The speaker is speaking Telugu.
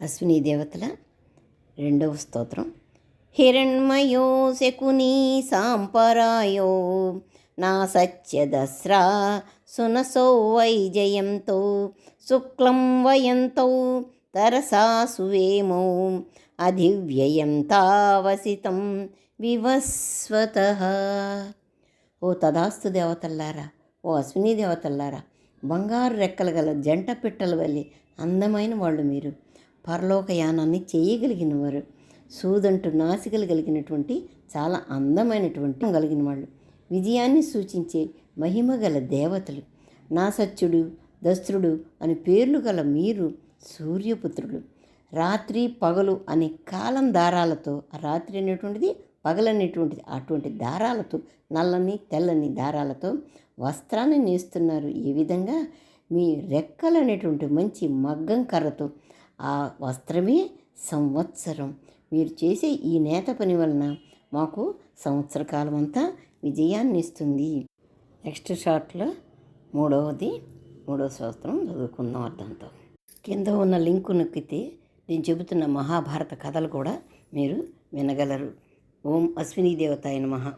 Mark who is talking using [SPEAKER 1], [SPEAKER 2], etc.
[SPEAKER 1] అశ్విని దేవతల రెండవ స్తోత్రం. హిరణ్మయో శకుని సాంపరాయో నా సత్యదస్రా సునసో వైజయంతో శుక్లం వయంతో తరసా సువేమో అధివ్యయం తావసితం వివస్వత. ఓ తదాస్తు దేవతల్లారా ఓ అశ్విని దేవతల్లారా బంగారు రెక్కలు గల జంట పిట్టల వల్లి అందమైన వాళ్ళు మీరు. పరలోకయానాన్ని చేయగలిగిన వారు సూదంటు నాసికలు కలిగినటువంటి చాలా అందమైనటువంటి కలిగిన వాళ్ళు విజయాన్ని సూచించే మహిమ గల దేవతలు. నా సత్యుడు దస్త్రుడు అని పేర్లు గల మీరు సూర్యపుత్రుడు రాత్రి పగలు అనే కాలం దారాలతో రాత్రి అనేటువంటిది పగలనేటువంటిది అటువంటి దారాలతో నల్లని తెల్లని దారాలతో వస్త్రాన్ని నేస్తున్నారు. ఏ విధంగా? మీ రెక్కలు అనేటువంటి మంచి మగ్గం కర్రతో ఆ వస్త్రమే సంవత్సరం. మీరు చేసే ఈ నేత పని వలన మాకు సంవత్సర కాలం అంతా విజయాన్ని ఇస్తుంది నెక్స్ట్ షార్ట్లో మూడవది మూడవ సంవత్సరం చదువుకుందాం అర్థంతో. కింద ఉన్న లింకు నొక్కితే నేను చెబుతున్న మహాభారత కథలు కూడా మీరు వినగలరు. ఓం అశ్విని అయిన మహా